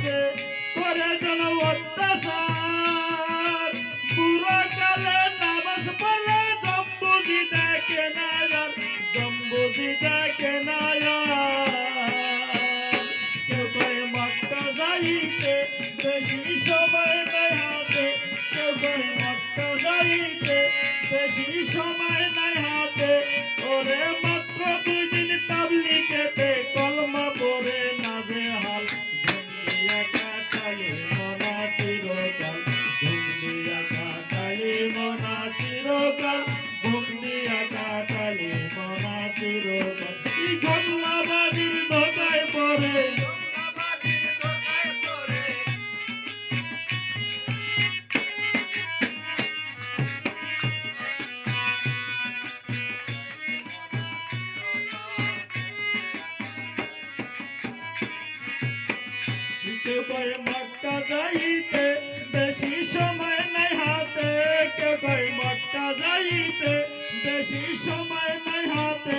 হইতে করে যেন অত্যাচার। পুরো কালে নামাজ বলে জম্বুজি দেখে না জম্বুজি দেখে না কেউ কই মক্কা যাইতে, বেশি সময় নেই কেউ কই মক্কা বেশি সময় ভাই মক্কা যাইতে, বেশি সময় নাই হাতে, কে ভাই মক্কা যাইতে, বেশি সময় নাই হাতে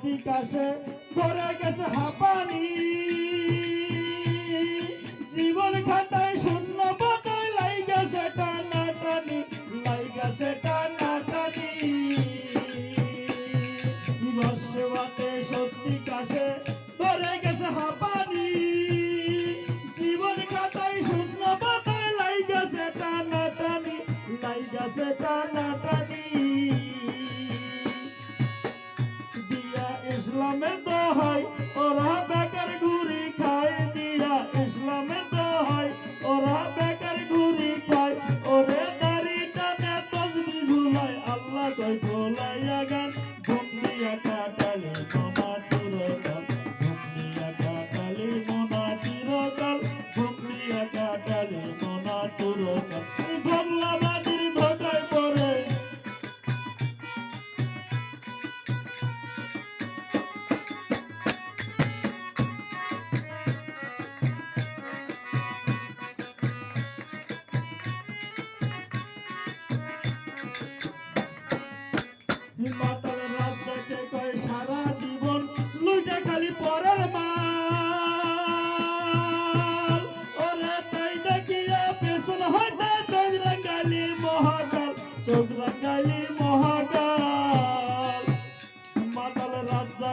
সত্যি কাশে ধরে গেছে হাঁপানি। জীবন খাতায় শূন্য পাতায় লাই গেছে টানা টানি লাই গেছে টানা টানি বিভৎসবাতে সত্যি কাশে ধরে গেছে হাঁপানি। জীবন খাতায় শূন্য পাতায় লাই গেছে টানা টানি লাই গেছে টানা টানি দিয়া ইসলামের দোহাই ওরা বেকার ঘুরি খায় দিয়া ইসলামের দোহাই ওরা বেকার ঘুরি খায়, ওরে দাড়ি টানে তসবি আল্লাহ কই ভোলাইয়া গান ঘুম দিয়া কাটালে মোনা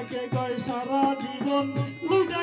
আমাকে কয় সারা জীবন? লুটা